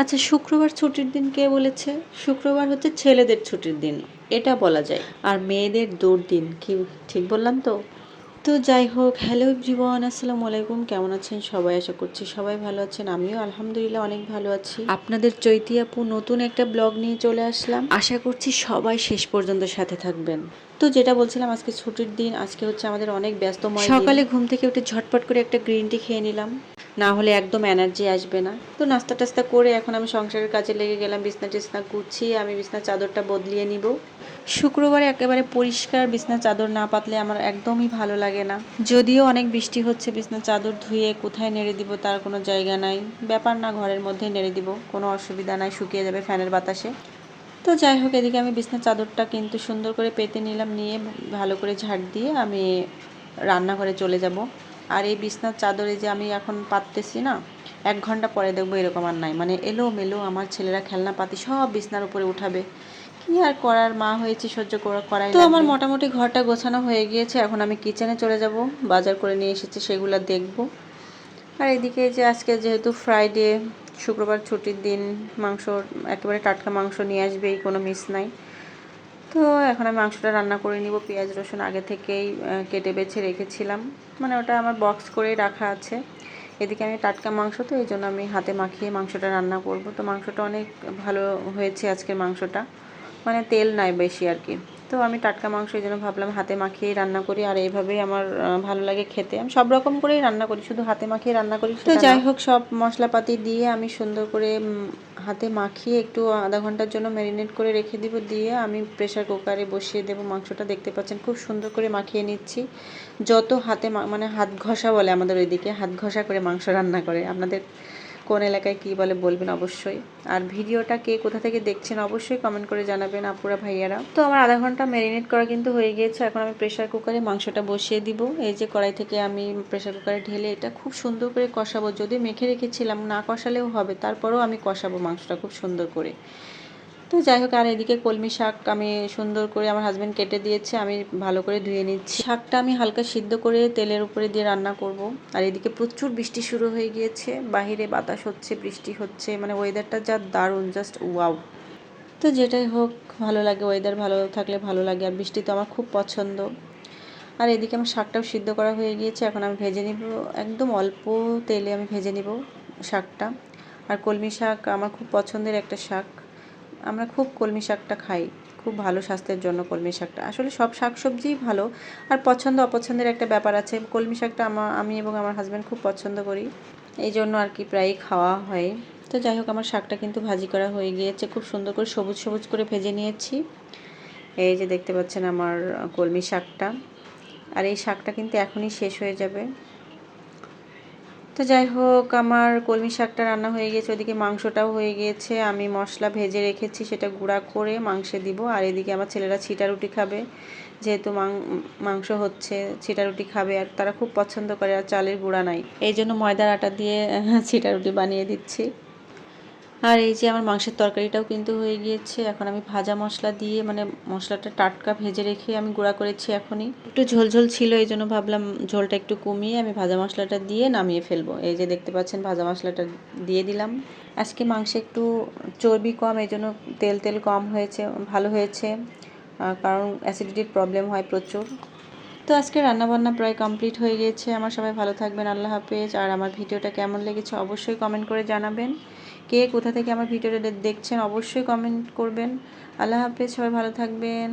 আচ্ছা শুক্রবার ছুটির দিন কে বলেছে? শুক্রবার হচ্ছে ছেলেদের ছুটির দিন, এটা বলা যায়। আর মেয়েদের দুর্দিন, কি ঠিক বললাম তো? তো যাই হোক, হ্যালো জীবন আসসালামু আলাইকুম, কেমন আছেন সবাই? আশা করছি সবাই ভালো আছেন, আমিও আলহামদুলিল্লাহ অনেক ভালো আছি। আপনাদের চৈতি আপু নতুন একটা ব্লগ নিয়ে চলে আসলাম। আশা করছি সবাই শেষ পর্যন্ত সাথে থাকবেন। তো যেটা বলছিলাম, আজকে ছুটির দিন, আজকে হচ্ছে আমাদের অনেক ব্যস্তময় দিন। সকালে ঘুম থেকে উঠে ঝটপট করে একটা গ্রিন টি খেয়ে নিলাম। না হলে একদম এনার্জি আসবে না। তো নাস্তা টাস্তা করে এখন আমি সংসারের কাজে লেগে গেলাম, বিছনা টিছনা গুছিয়ে আমি বিছনা চাদরটা বদলিয়ে নিব। শুক্রবারে একেবারে পরিষ্কার বিছনা চাদর না পাতলে আমার একদমই ভালো লাগে না। যদিও অনেক বৃষ্টি হচ্ছে, বিছনা চাদর ধুয়ে কোথায় নেড়ে দিব তার কোনো জায়গা নাই। ব্যাপার না, ঘরের মধ্যেই নেড়ে দিব, কোনো অসুবিধা নাই, শুকিয়ে যাবে ফ্যানের বাতাসে। তো যাই হোক, এদিকে আমি বিছনা চাদরটা কিন্তু সুন্দর করে পেতে নিলাম, নিয়ে ভালো করে ঝাড় দিয়ে আমি রান্নাঘরে চলে যাব। আর এই বিছনার চাদরে যে আমি এখন পাততেছি না এক ঘণ্টা পরে দেখব এরকম আর নাই। মানে এলো মেলো আমার ছেলেরা খেলনা পাতি সব বিছনার উপরে উঠাবে। কি আর করার মা হয়েছে সহ্য করা করাই তো আমার মোটামুটি ঘরটা গোছানো হয়ে গিয়েছে এখন আমি কিচেনে চলে যাব বাজার করে নিয়ে এসেছি সেগুলো দেখব। আর এদিকে যে আজকে যেহেতু ফ্রাইডে শুক্রবার ছুটির দিন মাংস একেবারে টাটকা মাংস নিয়ে আসবে কোনো মিস নাই। তো এখন আমি মাংসটা রান্না করে নিব। পেঁয়াজ, রসুন আগে থেকেই কেটে বেছে রেখেছিলাম। মানে ওটা আমার বক্স করেই রাখা আছে। এদিকে আমি টাটকা মাংস, তো এই জন্য আমি হাতে মাখিয়ে মাংসটা রান্না করব। তো মাংসটা অনেক ভালো হয়েছে আজকের মাংসটা। মানে তেল নাই বেশি আর কি। তো আমি টাটকা মাংস এই জন্য ভাবলাম হাতে মাখিয়েই রান্না করি আর এইভাবেই আমার ভালো লাগে খেতে। আমি সব রকম করেই রান্না করি শুধু হাতে মাখিয়ে রান্না করি তো যাই হোক সব মশলাপাতি দিয়ে আমি সুন্দর করে হাতে মাখিয়ে একটু আধা ঘণ্টার জন্য ম্যারিনেট করে রেখে দিব দিয়ে আমি প্রেশার কুকারে বসিয়ে দেবো। মাংসটা দেখতে পাচ্ছেন খুব সুন্দর করে মাখিয়ে নিচ্ছি। যত হাতে মা- মানে হাত ঘষা বলে আমাদের ওইদিকে হাত ঘষা করে মাংস রান্না করে। আপনাদের কোন এলাকায় কী বলে বলবেন অবশ্যই। আর ভিডিওটা কে কোথা থেকে দেখছেন অবশ্যই কমেন্ট করে জানাবেন আপুরা ভাইয়ারা। তো আমার আধা ঘণ্টা ম্যারিনেট করা কিন্তু হয়ে গিয়েছে। এখন আমি প্রেশার কুকারে মাংসটা বসিয়ে দিব। এই যে কড়াই থেকে আমি প্রেশার কুকারে ঢেলে এটা খুব সুন্দর করে কষাবো। যদি মেখে রেখেছিলাম না কষালেও হবে, তারপরেও আমি কষাবো মাংসটা খুব সুন্দর করে। তো যাই হোক, আর এদিকে কলমি শাক আমি সুন্দর করে আমার হাজব্যান্ড কেটে দিয়েছে, আমি ভালো করে ধুয়ে নিচ্ছি। শাকটা আমি হালকা সিদ্ধ করে তেলের উপরে দিয়ে রান্না করব। আর এদিকে প্রচুর বৃষ্টি শুরু হয়ে গিয়েছে, বাহিরে বাতাস হচ্ছে, বৃষ্টি হচ্ছে মানে ওয়েদারটা যা দারুণ জাস্ট ওয়াও তো যেটাই হোক, ভালো লাগে ওয়েদার ভালো থাকলে ভালো লাগে, আর বৃষ্টি তো আমার খুব পছন্দ। আর এদিকে আমার শাকটাও সিদ্ধ করা হয়ে গিয়েছে, এখন আমি ভেজে নিব, একদম অল্প তেলে আমি ভেজে নিব শাকটা। আর কলমি শাক আমার খুব পছন্দের একটা শাক। আমরা খুব কলমি শাকটা খাই, খুব ভালো স্বাস্থ্যের জন্য কলমি শাকটা। আসলে সব শাকসবজিই ভালো, আর পছন্দ অপছন্দের একটা ব্যাপার আছে। কলমি শাকটা আমা, আমি এবং আমার হাজব্যান্ড খুব পছন্দ করি। এই জন্য আর কি প্রায়ই খাওয়া হয়। তো যাই হোক, আমার শাকটা কিন্তু ভাজি করা হয়ে গিয়েছে। খুব সুন্দর করে সবুজ সবুজ করে ভেজে নিয়েছি। এই যে দেখতে পাচ্ছেন আমার কলমি শাকটা। আর এই শাকটা কিন্তু এখনই শেষ হয়ে যাবে। তো যাই হোক, আমার কলমি শাকটা রান্না হয়ে গেছে, ওদিকে মাংসটাও হয়ে গিয়েছে আমি মশলা ভেজে রেখেছি, সেটা গুঁড়া করে মাংসে দিব। আর এদিকে আমার ছেলেরা ছিটা রুটি খাবে, যেহেতু মাংস হচ্ছে, ছিটা রুটি খাবে, আর তারা খুব পছন্দ করে, আর চালের গুঁড়া নাই। এই জন্য ময়দার আটা দিয়ে ছিটা রুটি বানিয়ে দিচ্ছি। আর এই যে আমার মাংসের তরকারিটাও কিন্তু হয়ে গিয়েছে। এখন আমি ভাজা মশলা দিয়ে মানে মশলাটা টাটকা ভেজে রেখে আমি গুঁড়া করেছি এখনই। একটু ঝোলঝোল ছিল, এই জন্য ভাবলাম ঝোলটা একটু কমিয়ে আমি ভাজা মশলাটা দিয়ে নামিয়ে ফেলব। এই যে দেখতে পাচ্ছেন, ভাজা মশলাটা দিয়ে দিলাম। আজকে মাংসে একটু চর্বি কম, এই জন্য তেল তেল কম হয়েছে, ভালো হয়েছে। কারণ অ্যাসিডিটির প্রবলেম হয় প্রচুর। তো আজকে রান্নাবান্না প্রায় কমপ্লিট হয়ে গেছে। আমার সবাই ভালো থাকবেন, আল্লাহ হাফেজ। আর আমার ভিডিওটা কেমন লেগেছে অবশ্যই কমেন্ট করে জানাবেন। কে কোথা থেকে আমার ভিডিওটা দেখছেন অবশ্যই কমেন্ট করবেন। আল্লাহ হাফেজ, সবাই ভালো থাকবেন।